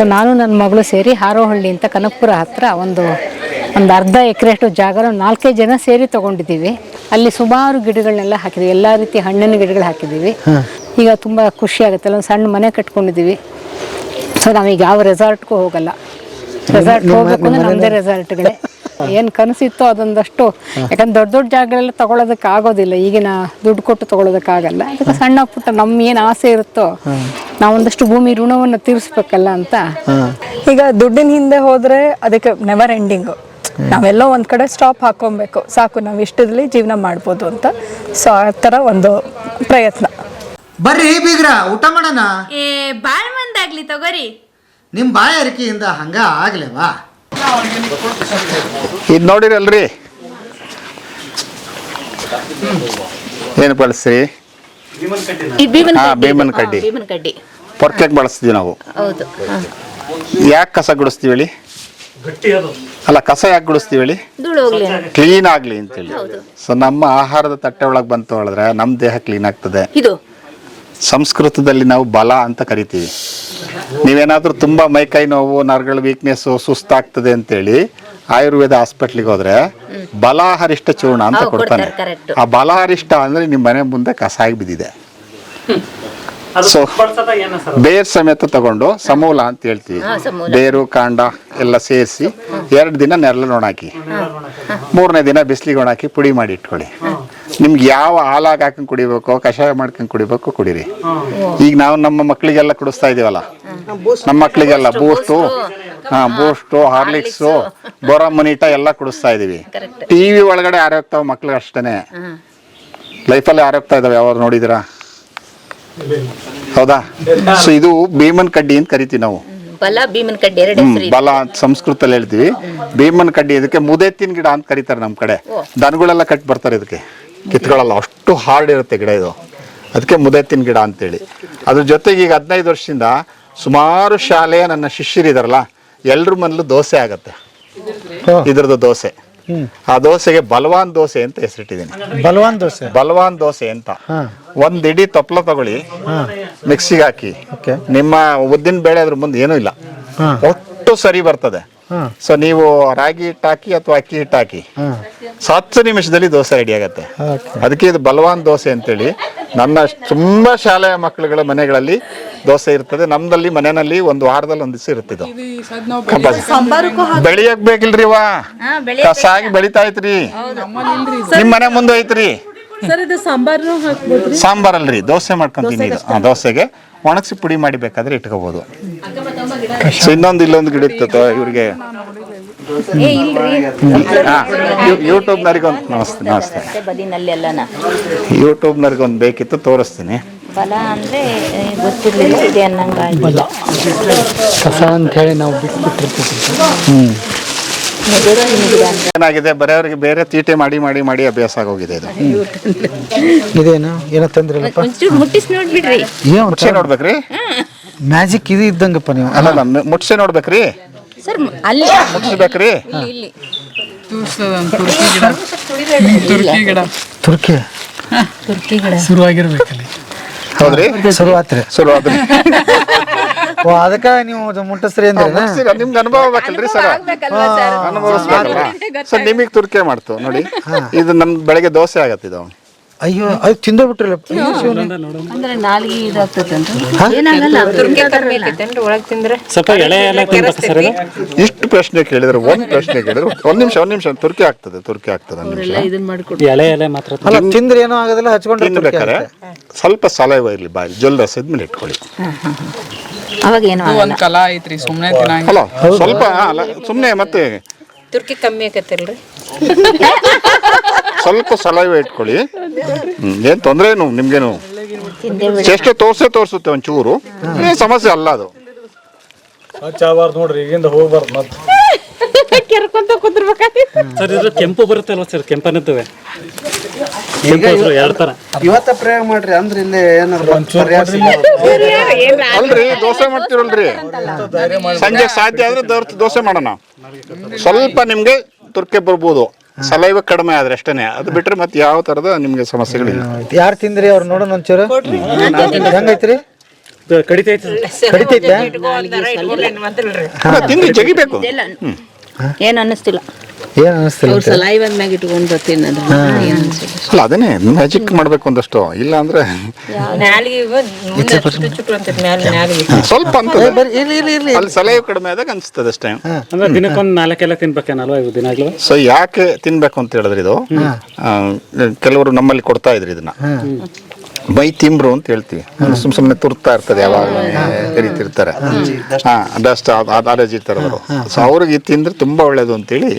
So ನಾನು ನನ್ನ ಮಗಳು ಸೇರಿ ಹಾರೋಹಳ್ಳಿ ಅಂತ ಕನಕಪುರ ಹತ್ರ ಒಂದು ಒಂದು ಅರ್ಧ ಎಕರೆಷ್ಟು ಜಾಗ ನಾಲ್ಕೇ ಜನ ಸೇರಿ ತಗೊಂಡಿದ್ದೀವಿ. ಅಲ್ಲಿ ಸುಮಾರು ಗಿಡಗಳನ್ನೆಲ್ಲ ಹಾಕಿದ್ದೀವಿ ಎಲ್ಲ ರೀತಿ ಹಣ್ಣಿನ ಗಿಡಗಳು ಹಾಕಿದ್ದೀವಿ. ಈಗ ತುಂಬ ಖುಷಿ ಆಗುತ್ತೆ. ಅಲ್ಲೊಂದು ಸಣ್ಣ ಮನೆ ಕಟ್ಕೊಂಡಿದ್ದೀವಿ. ಸೊ ನಾವೀಗ ಯಾವ ರೆಸಾರ್ಟ್ಗೂ ಹೋಗಲ್ಲ. ರೆಸಾರ್ಟ್ ಹೋಗಬೇಕು ಅಂದರೆ ನಮ್ಮದೇ ರೆಸಾರ್ಟ್ಗಳೇ ಏನು ಕನಸಿತ್ತೋ ಅದೊಂದಷ್ಟು. ಯಾಕಂದ್ರೆ ದೊಡ್ಡ ದೊಡ್ಡ ಜಾಗಗಳೆಲ್ಲ ತಗೊಳ್ಳೋದಕ್ಕೆ ಆಗೋದಿಲ್ಲ. ಈಗಿನ ದುಡ್ಡು ಕೊಟ್ಟು ತಗೊಳ್ಳೋದಕ್ಕಾಗಲ್ಲ ಅದಕ್ಕೆ ಸಣ್ಣ ಪುಟ್ಟ ನಮ್ ಏನು ಆಸೆ ಇರುತ್ತೋ ನಾವೊಂದಷ್ಟು ಭೂಮಿ ಋಣವನ್ನು ತೀರಿಸ್ಬೇಕಲ್ಲ ಅಂತ. ಈಗ ದುಡ್ಡಿನ ಹಿಂದೆ ಹೋದ್ರೆ ಅದಕ್ಕೆ ನೆವರ್ ಎಂಡಿಂಗ್ ನಾವೆಲ್ಲೋ ಒಂದ್ ಕಡೆ ಸ್ಟಾಪ್ ಹಾಕೊಬೇಕು. ಸಾಕು ನಾವು ಇಷ್ಟದಲ್ಲಿ ಜೀವನ ಮಾಡ್ಬೋದು ಅಂತ. ಸೊ ಆ ತರ ಒಂದು ಪ್ರಯತ್ನ. ಬರ್ರಿ ಬೀಗ್ರ ಊಟ ಮಾಡೋಣ? ಏ ಬಾಳ್ ಮಂದಾಗ್ಲಿ ತಗೋರಿ. ನಿಮ್ ಬಾಯ ಅರಿಕೆಯಿಂದ ಹಂಗ ಆಗ್ಲೇವಾ? ಇದು ನೋಡಿರಲ್ರಿ? ಏನು ಬಳಸ್ರಿ? ಬೇಮನ್ ಭೀಮನ್ ಕಡ್ಡಿ. ಪೊರ್ಕೆಗೆ ಬಳಸ್ತೀವಿ ನಾವು. ಯಾಕೆ ಕಸ ಗುಡಿಸ್ತೀವಿ ಹೇಳಿ? ಅಲ್ಲ ಕಸ ಯಾಕೆ ಗುಡಿಸ್ತೀವಿ ಹೇಳಿ? ಕ್ಲೀನ್ ಆಗಲಿ ಅಂತೇಳಿ. ಸೊ ನಮ್ಮ ಆಹಾರದ ತಟ್ಟೆ ಒಳಗೆ ಬಂತು ಹೇಳಿದ್ರೆ ನಮ್ಮ ದೇಹ ಕ್ಲೀನ್ ಆಗ್ತದೆ. ಸಂಸ್ಕೃತದಲ್ಲಿ ನಾವು ಬಲ ಅಂತ ಕರಿತೀವಿ. ನೀವೇನಾದ್ರೂ ತುಂಬಾ ಮೈಕೈ ನೋವು ನರಗಳ ವೀಕ್ನೆಸ್ಸು ಸುಸ್ತಾಗ್ತದೆ ಅಂತೇಳಿ ಆಯುರ್ವೇದ ಹಾಸ್ಪಿಟ್ಲಿಗೆ ಹೋದ್ರೆ ಬಲಾಹರಿಷ್ಟ ಚೂರ್ಣ ಅಂತ ಕೊಡ್ತಾನೆ. ಕೊಡ್ತಾರೆ, ಆ ಬಲಾಹರಿಷ್ಟ ಅಂದ್ರೆ ನಿಮ್ಮ ಮನೆ ಮುಂದೆ ಕಸ ಆಗಿ ಬಿದ್ದಿದೆ ಸೊ ಬೇರ್ ಸಮೇತ ತಗೊಂಡು ಸಮೂಲ ಅಂತ ಹೇಳ್ತೀವಿ. ಬೇರು ಕಾಂಡ ಎಲ್ಲ ಸೇರಿಸಿ ಎರಡು ದಿನ ನೆರಳು ಒಣಾಕಿ. ಮೂರನೇ ದಿನ ಬಿಸಿಲಿಗೆ ಒಣಾಕಿ ಪುಡಿ ಮಾಡಿ ಇಟ್ಕೊಳ್ಳಿ. ನಿಮ್ಗೆ ಯಾವ ಹಾಲಾಗಿ ಹಾಕೊಂಡು ಕುಡಿಬೇಕು ಕಷಾಯ ಮಾಡ್ಕೊಂಡು ಕುಡಿಬೇಕು ಕುಡಿರಿ. ಈಗ ನಾವು ನಮ್ಮ ಮಕ್ಕಳಿಗೆಲ್ಲ ಕುಡಿಸ್ತಾ ಇದೀವಲ್ಲ? ನಮ್ಮ ಮಕ್ಕಳಿಗೆಲ್ಲ ಬೂಸ್ಟು ಹಾ ಬೂಸ್ಟು ಹಾರ್ಲಿಕ್ಸು ಬೋರಾಮೊನಿಟ ಎಲ್ಲ ಕುಡಿಸ್ತಾ ಇದೀವಿ. ಟಿ ಟಿವಿ ಒಳಗಡೆ ಆರೋಗ್ತಾವ ಮಕ್ಳು ಅಷ್ಟೇ ಲೈಫಲ್ಲಿ ಆರೋಗ್ತಾ ಇದಾವೆ ಯಾವಾಗ ನೋಡಿದಿರಾ? ಹೌದಾ? ಸೊ ಇದು ಭೀಮನ್ ಕಡ್ಡಿ ಅಂತ ಕರಿತೀವಿ ನಾವು. ಬಲ ಭೀಮನ್ ಕಡ್ಡಿ ಎರಡು ಬಲ ಸಂಸ್ಕೃತದಲ್ಲಿ ಹೇಳ್ತೀವಿ. ಭೀಮನ್ ಕಡ್ಡಿ ಇದಕ್ಕೆ ಮುದೇತ್ತಿನ ಗಿಡ ಅಂತ ಕರೀತಾರೆ ನಮ್ಮ ಕಡೆ. ದನಗಳೆಲ್ಲ ಕಟ್ ಬರ್ತಾರೆ ಇದಕ್ಕೆ. ಕಿತ್ಕೊಳ್ಳಲ್ಲ ಅಷ್ಟು ಹಾರ್ಡ್ ಇರುತ್ತೆ ಗಿಡ ಇದು. ಅದಕ್ಕೆ ಮುದೆತ್ತಿನ ಗಿಡ ಅಂತೇಳಿ. ಅದ್ರ ಜೊತೆಗೆ ಈಗ ಹದಿನೈದು ವರ್ಷದಿಂದ ಸುಮಾರು ಶಾಲೆಯ ನನ್ನ ಶಿಷ್ಯರಿದಾರಲ್ಲ ಎಲ್ರ ಮನೇಲೂ ದೋಸೆ ಆಗತ್ತೆ. ಇದ್ರದ್ದು ದೋಸೆ. ಆ ದೋಸೆಗೆ ಬಲವಾನ್ ದೋಸೆ ಅಂತ ಹೆಸರಿಟ್ಟಿದ್ದೀನಿ. ಬಲವಾನ್ ದೋಸೆ? ಬಲವಾನ್ ದೋಸೆ ಅಂತ. ಒಂದ್ ಇಡೀ ತಪ್ಪಲ ತಗೊಳ್ಳಿ ಮಿಕ್ಸಿಗೆ ಹಾಕಿ. ನಿಮ್ಮ ಉದ್ದಿನ ಬೇಳೆ ಅದ್ರ ಮುಂದೆ ಏನೂ ಇಲ್ಲ. ಒಟ್ಟು ಸರಿ ಬರ್ತದೆ. ಸೊ ನೀವು ರಾಗಿ ಹಿಟ್ಟು ಹಾಕಿ ಅಥವಾ ಅಕ್ಕಿ ಹಿಟ್ಟು ಹಾಕಿ ಸೊ ಹತ್ತು ನಿಮಿಷದಲ್ಲಿ ದೋಸೆ ರೆಡಿ ಆಗುತ್ತೆ. ಅದಕ್ಕೆ ಇದು ಬಲವಾನ್ ದೋಸೆ ಅಂತೇಳಿ. ನನ್ನ ತುಂಬಾ ಶಾಲೆಯ ಮಕ್ಕಳುಗಳ ಮನೆಗಳಲ್ಲಿ ದೋಸೆ ಇರ್ತದೆ. ನಮ್ದಲ್ಲಿ ಮನೆಯಲ್ಲಿ ಒಂದು ವಾರದಲ್ಲಿ ಒಂದು ದಿವಸ ಇರುತ್ತೆ ಇದು ಕಂಪಲ್ಸರಿ. ಬೆಳಿಯಕ್ ಬೇಕಿಲ್ರಿ ವಾ ಹಾ, ಬೆಳೆ ಕಸ ಆಗಿ ಬೆಳಿತಾ ಐತ್ರಿ ನಿಮ್ ಮನೆ ಮುಂದೆ ಐತ್ರಿ. ಸಾಂಬಾರ್ ಅಲ್ರಿ ದೋಸೆ ಮಾಡ್ಕೊಂತೀನಿ ಇದು. ದೋಸೆಗೆ. ಒಣಗಿಸಿ ಪುಡಿ ಮಾಡಿ ಬೇಕಾದ್ರೆ ಇಟ್ಕೋಬೋದು. ಸೊ ಇನ್ನೊಂದು ಇಲ್ಲೊಂದು ಗಿಡ ಇರ್ತದೆ ಇವ್ರಿಗೆ? ಯೂಟ್ಯೂಬ್ ನರಿಗೊಂದು ಯೂಟ್ಯೂಬ್ನವ್ರಿಗೊಂದು ನಮಸ್ತೆ ನಮಸ್ತೆ. ಯೂಟ್ಯೂಬ್ನವ್ರಿಗೊಂದು ಬೇಕಿತ್ತು ತೋರಿಸ್ತೀನಿ. ಬಲ ಅಂದ್ರೆ ಗೊತ್ತಿರ್ಲಿಲ್ಲ ಇದೆ ಅನ್ನಂಗ ಕಸ ಅಂತ ಹೇಳಿ ನಾವು ಬಿಟ್ಬಿಟ್ಟಿರ್ತೀವಿ. ಏನಾಗಿದೆ? ಬರೆಯವ್ರಿಗೆ ಬೇರೆ ತೀಟೆ ಮಾಡಿ ಮಾಡಿ ಮಾಡಿ ಅಭ್ಯಾಸ ಆಗೋಗಿದೆ ಇದು. ಇದೇನು? ಏನೋ ತಂದ್ರಲ್ಲಪ್ಪ ಒಂಚೂರು ಮುಟ್ಟಿಸಿ ನೋಡ್ಬಿಡ್ರಿ. ಏನು ಮುಟ್ಸೆ ನೋಡ್ಬೇಕ್ರಿ? ಮ್ಯಾಜಿಕ್ ಇದು ಇದ್ದಂಗಪ್ಪ ನೀವು. ಅಲ್ಲ ಅಲ್ಲ ಮುಟ್ಸೆ ನೋಡ್ಬೇಕ್ರಿ? ಸರ್ ಅಲ್ಲಿ ಮುಟ್ಸ್ಬೇಕ್ರಿ ಇಲ್ಲಿ ತುರ್ಕಿ? ತುರ್ಕಿ ಗಿಡ. ಶುರುವಾಗಿರ್ಬೇಕಲ್ಲಿ. ಹೌದ್ರಿ? ಶುರುವಾತ್ರಿ. ಶುರುವಾತ್ರಿ. ಓ ಅದಕ್ಕ ನೀವು ಅದು ಮುಟ್ಟಸ್ರಿ ಅಂದ್ರೆ ನಿಮ್ಗೆ ಅನುಭವ ಬೇಕಲ್ರಿ ಸರ್? ಅನುಭವಿಸ್ಬೇಕಲ್ಲ ಸರ್ ನಿಮಗೆ ತುರ್ಕೆ ಮಾಡ್ತು ನೋಡಿ. ಇದು ನಮ್ ಬೆಳಗ್ಗೆ ದೋಸೆ ಆಗತ್ತೆ ಇದು. ಅಯ್ಯೋ ಅದು ತಿಂದ ಬಿಟ್ರಲ್ಲ. ಅಂದ್ರೆ ನಾಲ್ಗೆ ಇದಾಗ್ತದೆ ಏನಾಗಲ್ಲ ತುರ್ಕಿ ಒಳಗೆ ತಿಂದ್ರೆ? ಸ್ವಲ್ಪ ಎಳೆ ಎಲೆ ತಿನ್ಬೇಕು ಸರ್ ಇದು ಇಷ್ಟು ಪ್ರಶ್ನೆ ಕೇಳಿದ್ರೆ ಒಂದ್ ಪ್ರಶ್ನೆ ಕೇಳಿದ್ರೆ ಒಂದ್ ನಿಮಿಷ ಒಂದ್ ನಿಮಿಷ ತುರ್ಕಿ ಆಗ್ತದೆ ತುರ್ಕಿ ಆಗ್ತದೆ ಒಂದ್ ನಿಮಿಷ. ಇದನ್ನ ಮಾಡ್ಕೊಡು ಎಳೆ ಎಲೆ ಮಾತ್ರ ಅಲ್ಲ ತಿಂದ್ರೆ ಏನೋ ಆಗೋದಿಲ್ಲ ಹಚ್ಕೊಂಡ್ರೆ ತುರ್ಕಿ ತಿನ್ಬೇಕಾರೆ ಆಗುತ್ತೆ. ಸ್ವಲ್ಪ ಸಲಹೆ ಇರ್ಲಿ ಬಾಯಿ ಜೊಲ್ ರಸದ್ಮೇಲೆ ಇಟ್ಕೊಳ್ಳಿ. ಅವಾಗ ಏನು ಒಂದು ಕಲಾ ಐತ್ರಿ ಸುಮ್ಮನೆ ತಿನ್ನಂಗ ಅಲ್ಲ ಸ್ವಲ್ಪ ಅಲ್ಲ ಸುಮ್ಮನೆ ಮತ್ತೆ ತುರ್ಕಿ ಕಮ್ಮಿ ಆಕತ್ತಲ್ರಿ. ಸ್ವಲ್ಪ ಸಲಹೆ ಇಟ್ಕೊಳ್ಳಿ. ಏನು ತೊಂದರೆ ಏನು ನಿಮ್ಗೇನು? ಎಷ್ಟು ತೋರ್ಸೇ ತೋರಿಸುತ್ತೆ ಒಂಚೂರು. ಏನ್ ಸಮಸ್ಯೆ ಅಲ್ಲ ಅದು. ಸರ್ ಇದು ಕೆಂಪು ಬರುತ್ತಲ್ವ ಸರ್? ಕೆಂಪನಿರ್ತವೆ ಎರಡು ತರ. ಇವತ್ತ ಪ್ರಯೋಗ ಮಾಡ್ರಿ ಅಂದ್ರೆ ಇಲ್ಲಿ ಏನಾದ್ರು ಅಲ್ರಿ ದೋಸೆ ಮಾಡ್ತಿರಲ್ರಿ. ಸಂಜೆ ಸಾಧ್ಯ ಆದ್ರೆ ದೋರ್- ದೋಸೆ ಮಾಡೋಣ. ಸ್ವಲ್ಪ ನಿಮ್ಗೆ ತುರ್ಕೆ ಬರ್ಬೋದು. ಸಲೈವ ಕಡಿಮೆ ಆದ್ರೆ ಅಷ್ಟೇನೆ. ಅದು ಬಿಟ್ರೆ ಮತ್ತೆ ಯಾವ ತರದ ನಿಮ್ಗೆ ಸಮಸ್ಯೆಗಳಿಲ್ಲ. ಯಾರು ತಿಂದ್ರಿ ಅವ್ರು ನೋಡೋಣ ಒಂಚೂರು? ಹೆಂಗೈತ್ರಿ? ಕಡಿತೈತೆ. ಕಡಿತೈತೆ ತಿಂದು ಜಗಿಬೇಕು. ಏನ್ ಅನ್ನಿಸ್ತಿಲ್ಲ. ಏನ್ ಅನ್ನಿಸ್ತಿಲ್ಲ ಅವ್ರ ಸಲ ಬಂದ್ಮ್ಯಾಗ ಇಟ್ಕೊಂಡು ತಿನ್ನೋದು ಏನು ಅನ್ಸಿಲ್ಲ ಅಲ್ಲ ಅದನ್ನೇ ಮ್ಯಾಜಿಕ್ ಮಾಡಬೇಕು ಒಂದಷ್ಟು. ಇಲ್ಲ ಅಂದ್ರೆ ಸ್ವಲ್ಪ ಅಂತ ಅಲ್ಲಿ ಸಲಹೆ ಕಡಿಮೆ ಆದಾಗ ಅನ್ಸ್ತದೆ ಅಷ್ಟೇ. ಅಂದ್ರೆ ದಿನಕ್ಕೊಂದು ನಾಲ್ಕೆಲ್ಲ ತಿನ್ಬೇಕೇನಲ್ವಾ ಇವು ದಿನಾಗ್ಲೂ ಸೊ ಯಾಕೆ ತಿನ್ಬೇಕು ಅಂತ ಹೇಳಿದ್ರೆ ಇದು? ಆ, ಕೆಲವರು ನಮ್ಮಲ್ಲಿ ಕೊಡ್ತಾ ಇದ್ರು ಇದನ್ನ. ಬೈ ತಿಂಬ್ರು ಅಂತ ಹೇಳ್ತೀವಿ. ಸುಮ್ ಸುಮ್ಮನೆ ತುರ್ತಾ ಇರ್ತದೆ ಯಾವಾಗ ಕರಿತಿರ್ತಾರೆ. ಹಾ ಡಸ್ಟ್ ಅಲರ್ಜಿ ಇರ್ತಾರವರು ಸೊ ಅವ್ರಿಗೆ ಇದು ತಿಂದ್ರೆ ತುಂಬಾ ಒಳ್ಳೇದು ಅಂತೇಳಿ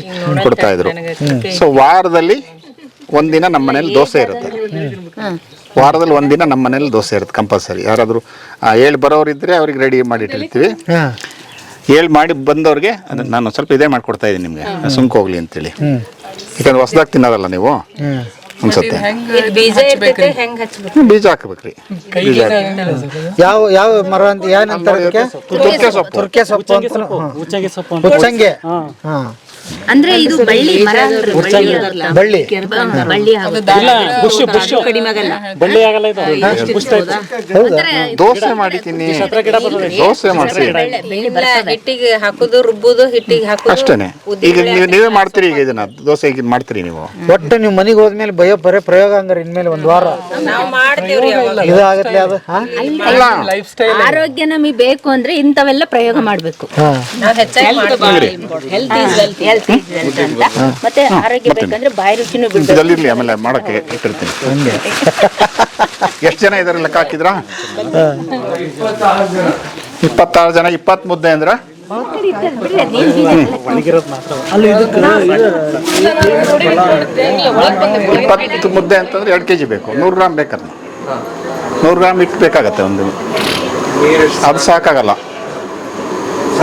ಕೊಡ್ತಾ ಇದ್ರು. ಸೊ ವಾರದಲ್ಲಿ ಒಂದಿನ ನಮ್ಮ ಮನೇಲಿ ದೋಸೆ ಇರುತ್ತೆ. ವಾರದಲ್ಲಿ ಒಂದಿನ ನಮ್ಮ ಮನೇಲಿ ದೋಸೆ ಇರುತ್ತೆ ಕಂಪಲ್ಸರಿ. ಯಾರಾದರೂ ಹೇಳಿ ಬರೋರಿದ್ರೆ ಅವ್ರಿಗೆ ರೆಡಿ ಮಾಡಿ ಇಟ್ಟಿರ್ತೀವಿ. ಹಾ. ಹೇಳಿ ಮಾಡಿ ಬಂದವ್ರಿಗೆ ಅದನ್ನ ನಾನು ಸ್ವಲ್ಪ ಇದೇ ಮಾಡ್ಕೊಡ್ತಾ ಇದ್ದೀನಿ ನಿಮಗೆ. ಸುಂಕ ಹೋಗ್ಲಿ ಅಂತೇಳಿ. ಯಾಕಂದ್ರೆ ಹೊಸದಾಗಿ ತಿನ್ನೋದಲ್ಲ ನೀವು? ಅನ್ಸುತ್ತೆ. ಬೀಜ ಇರ್ತೈತೆ ಹೆಂಗ್ ಹಚ್ಬೇಕು? ಬೀಜ ಹಾಕ್ಬೇಕ್ರಿ. ಬೀಜ ಯಾವ ಯಾವ ಮರ ಅಂತ ಏನಂತಾರೆ ತುರ್ಕೆ ಸೊಪ್ಪು. ತುರ್ಕೆ ಸೊಪ್ಪು. ಅಂತ ಉಚ್ಚಂಗೆ ಸೊಪ್ಪು ಅಂತ ಹುಚ್ಚಂಗೆ ಹಾ. ಅಂದ್ರೆ ಇದು ಬಳ್ಳಿ ಮರ ಬಳ್ಳಿ. ಬಳ್ಳಿ. ಬಳ್ಳಿ ಆಗುತ್ತೆ. ಇಲ್ಲ ಬುಷ್ ಬುಷ್ ಕಡಿಮೆ ಆಗಲ್ಲ. ಬಳ್ಳಿ ಆಗಲ್ಲ ಇದು. ದೋಸೆ ಮಾಡಿ ತಿನ್ನಿ ದೋಸೆ ಮಾಡಿಸಿ ಹಿಟ್ಟಿಗೆ ಹಾಕುದು ರುಬ್ಬುದು ಹಿಟ್ಟಿಗೆ ಹಾಕುದು ಅಷ್ಟೇನೆ. ಈಗ ನೀವು ನೀವೇ ಮಾಡ್ತೀರಿ ಈಗ ಇದನ್ನ. ದೋಸೆ ಈಗ ಮಾಡ್ತೀರಿ ನೀವು. ಒಟ್ಟು ನೀವು ಮನೆಗೆ ಹೋದ್ಮೇಲೆ ಭಯ ಬರೇ ಪ್ರಯೋಗ ಹಂಗಾರೆ ಇನ್ಮೇಲೆ ಒಂದ್ ವಾರ. ನಾವು ಮಾಡ್ತೇವ್ರಿ ಇದು ಆಗತ್ಲೆ ಅದು. ಹಾ? ಆರೋಗ್ಯ ನಮಗೆ ಬೇಕು ಅಂದ್ರೆ ಇಂಥವೆಲ್ಲ ಪ್ರಯೋಗ ಮಾಡ್ಬೇಕು. ಹಾ. ನಾವು ಹೆಚ್ಚಾಗಿ health is wealth health is ಅಂತ. ಮತ್ತೆ ಆರೋಗ್ಯ ಬೇಕಂದ್ರೆ ಬಾಯಿ ರುಚಿನೂ ಬಿಡ್ಬೇಕು. ಇದಲ್ಲಿರ್ಲಿ ಆಮೇಲೆ ಮಾಡಕ್ಕೆ ಇಟ್ಟಿರ್ತೀನಿ. ಎಷ್ಟು ಜನ ಇದಾರೆ ಲೆಕ್ಕ ಹಾಕಿದ್ರಾ? ಇಪ್ಪತ್ತಾರು ಜನ ಇಪ್ಪತ್ತ್ ಮುದ್ದೆ ಅಂದ್ರೆ? ಇಪ್ಪತ್ತು ಮುದ್ದೆ ಅಂತಂದ್ರೆ ಎರಡು ಕೆ ಜಿ ಬೇಕು. ನೂರು ಗ್ರಾಮ್ ಬೇಕಾದ್ರೆ ನೂರು ಗ್ರಾಮ್ ಇಟ್ಟು ಬೇಕಾಗತ್ತೆ ಒಂದು. ಅದು ಸಾಕಾಗಲ್ಲ.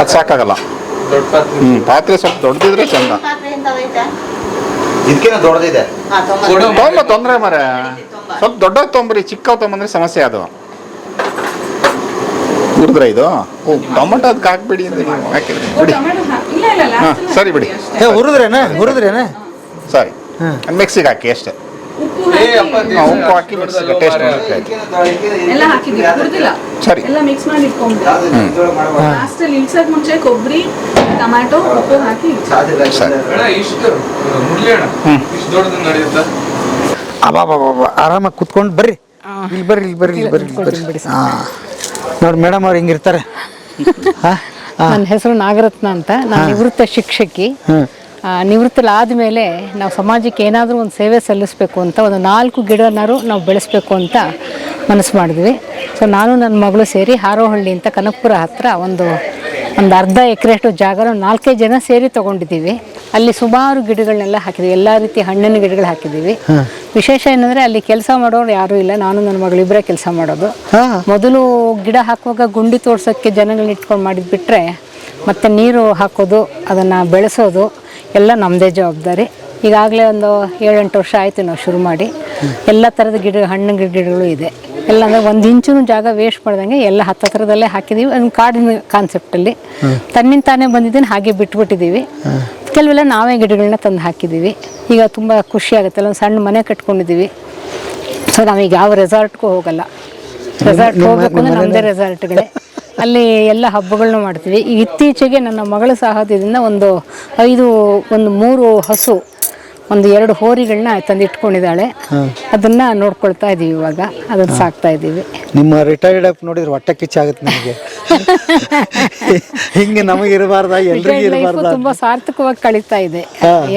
ಅದು ಸಾಕಾಗಲ್ಲ. ಹ್ಞೂ ಪಾತ್ರೆ. ಸ್ವಲ್ಪ ದೊಡ್ಡದಿದ್ರೆ ಚಂದ. ಇದಕ್ಕಿಂತ ದೊಡ್ಡದಿದೆ ತೊಂಬ ತೊಂದರೆ ಮರ ಸ್ವಲ್ಪ ದೊಡ್ಡ ತೊಂಬರಿ ಚಿಕ್ಕ ತೊಂಬಂದ್ರೆ ಸಮಸ್ಯೆ ಅದು. ಹುರಿದ್ರ ಇದು? ಟೊಮೆಟೊ ಅದಕ್ಕೆ ಹಾಕ್ಬಿಡಿ ಅಂತ ನೀವು ಹಾಕಿದ್ರಿ. ಬಿಡಿ. ಹಾಂ ಸರಿ ಬಿಡಿ. ಏ ಹುರಿದ್ರೇನಾ? ಸರಿ. ಮಿಕ್ಸಿಗೆ ಹಾಕಿ ಅಷ್ಟೇ. ಉಪ್ಪು ಹಾಕಿ. ಮಿಕ್ಸಿಗೆ ಟೇಸ್ಟ್ ಎಲ್ಲ ಹಾಕಿದ್ವಿ ಹುರಿದಿಲ್ಲ ಸರಿ. ಎಲ್ಲ ಮಿಕ್ಸ್ ಮಾಡಿ ಇಟ್ಕೊಂಡ್ವಿ. ಲಾಸ್ಟಲ್ಲಿ ಇಳ್ಸಕ್ ಮುಂಚೆ ಕೊಬ್ಬರಿ ಟೊಮ್ಯಾಟೊ ಉಪ್ಪು ಹಾಕಿ ಅಬಾಬಾಬಾ ಆರಾಮಾಗಿ ಕುತ್ಕೊಂಡು ಬರ್ರಿ. ಇಲ್ಲಿ ಬರ್ರಿ ಇಲ್ಲಿ ಬರ್ರಿ ಇಲ್ಲಿ ಬರ್ರಿ ಇಲ್ಲಿ ಬರ್ರಿ. ಹಾಂ. ನೋಡಿ ಮೇಡಮ್ ಅವ್ರು ಹೆಂಗಿರ್ತಾರೆ ನನ್ನ ಹೆಸರು ನಾಗರತ್ನ ಅಂತ. ನಾನು ನಿವೃತ್ತ ಶಿಕ್ಷಕಿ. ಆ, ನಿವೃತ್ತಲಾದ್ಮೇಲೆ ನಾವು ಸಮಾಜಕ್ಕೆ ಏನಾದರೂ ಒಂದು ಸೇವೆ ಸಲ್ಲಿಸಬೇಕು ಅಂತ ಒಂದು ನಾಲ್ಕು ಗಿಡನಾರು ನಾವು ಬೆಳೆಸಬೇಕು ಅಂತ ಮನಸ್ಸು ಮಾಡಿದ್ವಿ. ಸೊ ನಾನು ನನ್ನ ಮಗಳು ಸೇರಿ ಹಾರೋಹಳ್ಳಿ ಅಂತ ಕನಕಪುರ ಹತ್ರ ಒಂದು ಒಂದು ಅರ್ಧ ಎಕರೆಷ್ಟು ಜಾಗನ ನಾಲ್ಕೇ ಜನ ಸೇರಿ ತಗೊಂಡಿದ್ದೀವಿ. ಅಲ್ಲಿ ಸುಮಾರು ಗಿಡಗಳನ್ನೆಲ್ಲ ಹಾಕಿದ್ವಿ. ಎಲ್ಲ ರೀತಿ ಹಣ್ಣಿನ ಗಿಡಗಳು ಹಾಕಿದ್ದೀವಿ. ವಿಶೇಷ ಏನಂದರೆ ಅಲ್ಲಿ ಕೆಲಸ ಮಾಡೋರು ಯಾರೂ ಇಲ್ಲ. ನಾನು ನನ್ನ ಮಗಳಿಬ್ಬರೇ ಕೆಲಸ ಮಾಡೋದು. ಹಾ. ಮೊದಲು ಗಿಡ ಹಾಕುವಾಗ ಗುಂಡಿ ತೋರ್ಸೋಕ್ಕೆ ಜನಗಳನ್ನ ಇಟ್ಕೊಂಡು ಮಾಡಿದ್ಬಿಟ್ರೆ ಮತ್ತೆ ನೀರು ಹಾಕೋದು ಅದನ್ನು ಬೆಳೆಸೋದು ಎಲ್ಲ ನಮ್ಮದೇ ಜವಾಬ್ದಾರಿ. ಈಗಾಗಲೇ ಒಂದು ಏಳೆಂಟು ವರ್ಷ ಆಯಿತು ನಾವು ಶುರು ಮಾಡಿ. ಎಲ್ಲ ಥರದ ಗಿಡ ಹಣ್ಣು ಗಿಡ ಗಿಡಗಳು ಇದೆ. ಎಲ್ಲ ಅಂದರೆ ಒಂದು ಇಂಚುನು ಜಾಗ ವೇಸ್ಟ್ ಮಾಡ್ದಂಗೆ ಎಲ್ಲ ಹತ್ತತ್ರದಲ್ಲೇ ಹಾಕಿದ್ದೀವಿ ಒಂದು ಕಾಡಿನ ಕಾನ್ಸೆಪ್ಟಲ್ಲಿ ತನ್ನಿಂದ ತಾನೇ ಬಂದಿದ್ದೀನಿ ಹಾಗೆ ಬಿಟ್ಬಿಟ್ಟಿದ್ದೀವಿ ಕೆಲವೆಲ್ಲ ನಾವೇ ಗಿಡಗಳನ್ನ ತಂದು ಹಾಕಿದ್ದೀವಿ ಈಗ ತುಂಬ ಖುಷಿ ಆಗುತ್ತೆ. ಒಂದು ಸಣ್ಣ ಮನೆ ಕಟ್ಕೊಂಡಿದ್ದೀವಿ ಸೊ ನಾವೀಗ ಯಾವ ರೆಸಾರ್ಟ್ಗೂ ಹೋಗಲ್ಲ. ರೆಸಾರ್ಟ್ ಹೋಗ್ಬೇಕು ಅಂದ್ರೆ ನಮ್ಮದೇ ರೆಸಾರ್ಟ್ಗಳೇ ಅಲ್ಲಿ ಎಲ್ಲ ಹಬ್ಬಗಳನ್ನ ಮಾಡ್ತೀವಿ. ಇತ್ತೀಚೆಗೆ ನನ್ನ ಮಗಳ ಸಹಾಯದಿಂದ ಒಂದು ಐದು ಒಂದು ಮೂರು ಹಸು ಒಂದು ಎರಡು ಹೋರಿಗಳನ್ನ ತಂದು ಇಟ್ಕೊಂಡಿದ್ದಾಳೆ ಅದನ್ನ ನೋಡ್ಕೊಳ್ತಾ ಇದೀವಿ ಇವಾಗ. ಅದನ್ನ ಸಾಕ್ತಾ ಇದೀವಿ. ನಿಮ್ಮ ರಿಟೈರ್ಡ್ ಆಗಿ ನೋಡಿದ್ರೆ ಹೊಟ್ಟೆ ಕಿಚ್ಚಾಗುತ್ತೆ ನನಗೆ ಹಿಂಗೆ ನಮಗೆ ಇರಬಾರ್ದ ಎಲ್ಲರಿಗೂ ಇರಬಾರ್ದ ತುಂಬಾ ಸಾರ್ಥಕವಾಗಿ ಕಳೀತಾ ಇದೆ.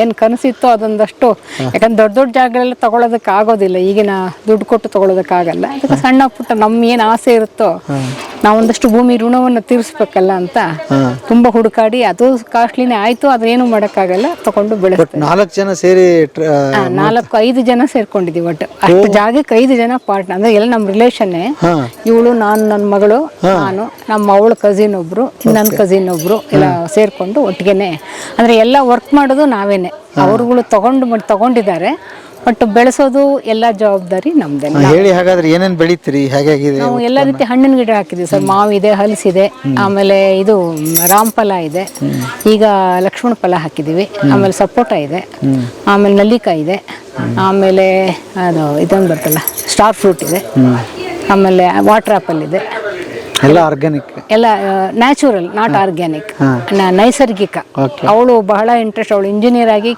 ಏನ್ ಕನಸಿತ್ತೋ ಅದೊಂದಷ್ಟು. ಯಾಕಂದ್ರೆ ದೊಡ್ಡ ದೊಡ್ಡ ಜಾಗಗಳೆಲ್ಲ ತಗೊಳೋದಕ್ಕೆ ಆಗೋದಿಲ್ಲ. ಈಗಿನ ದುಡ್ಡು ಕೊಟ್ಟು ತಗೊಳೋದಕ್ಕಾಗಲ್ಲ ಅದಕ್ಕೆ ಸಣ್ಣ ಪುಟ್ಟ ನಮ್ಮ ಏನ್ ಆಸೆ ಇರುತ್ತೋ ನಾವೊಂದಷ್ಟು ಭೂಮಿ ಋಣವನ್ನು ತೀರಿಸ್ಬೇಕಲ್ಲ ಅಂತ ತುಂಬಾ ಹುಡುಕಾಡಿ ಅದು ಕಾಸ್ಟ್ಲಿನೇ ಆಯ್ತು ಅದೇನು ಮಾಡೋಕ್ಕಾಗಲ್ಲ ತಗೊಂಡು ಬೆಳೆ ನಾಲ್ಕು ಜನ ಸೇರಿ ಆ, ನಾಲ್ಕು ಐದು ಜನ ಸೇರ್ಕೊಂಡಿದೀವಿ ಒಟ್ಟು. ಅಷ್ಟು ಜಾಗಕ್ಕೆ ಐದು ಜನ ಪಾರ್ಟ್ನರ್ ಅಂದ್ರೆ ಎಲ್ಲ ನಮ್ಮ ರಿಲೇಷನ್ನೇ ಇವಳು ನಾನು ನನ್ನ ಮಗಳು ನಾನು ನಮ್ಮ ಅವಳ ಕಸಿನ್ ಒಬ್ರು ನನ್ನ ಕಸಿನ್ ಒಬ್ರು ಎಲ್ಲ ಸೇರ್ಕೊಂಡು ಒಟ್ಟಿಗೆನೆ. ಅಂದ್ರೆ ಎಲ್ಲ ವರ್ಕ್ ಮಾಡೋದು ನಾವೇನೆ. ಅವ್ರುಗಳು ತಗೊಂಡು ಮಾಡಿ ತಗೊಂಡಿದ್ದಾರೆ. ಬಟ್ ಬೆಳೆಸೋದು ಎಲ್ಲ ಜವಾಬ್ದಾರಿ ನಮ್ದೇ ಹೇಳಿ ಹಾಗಾದ್ರೆ ಏನೇನ್ ಬೆಳಿತೀರಿ? ಹೇಗಾಗಿದೆ ನಾವು ಎಲ್ಲ ರೀತಿ ಹಣ್ಣಿನ ಗಿಡ ಹಾಕಿದ್ವಿ ಸರ್. ಮಾವಿದೆ ಹಲಸಿದೆ ಆಮೇಲೆ ಇದು ರಾಮಫಲ ಇದೆ. ಈಗ ಲಕ್ಷ್ಮಣ ಫಲ ಹಾಕಿದ್ದೀವಿ ಆಮೇಲೆ ಸಪೋಟ ಇದೆ. ಆಮೇಲೆ ನಲ್ಲಿಕಾಯಿ ಇದೆ. ಆಮೇಲೆ ಅದು ಇದೊಂದು ಬರ್ತಲ್ಲ ಸ್ಟಾರ್ ಫ್ರೂಟ್ ಇದೆ. ಆಮೇಲೆ ವಾಟರ್ ಆಪಲ್ ಇದೆ. ಎಲ್ಲ ಆರ್ಗ್ಯಾನಿಕ್ ಎಲ್ಲ ನ್ಯಾಚುರಲ್ ನಾಟ್ ಆರ್ಗ್ಯಾನಿಕ್ ನೈಸರ್ಗಿಕ. ಅವಳು ಬಹಳ ಇಂಟ್ರೆಸ್ಟ್ ಅವಳು ಇಂಜಿನಿಯರ್ ಆಗಿ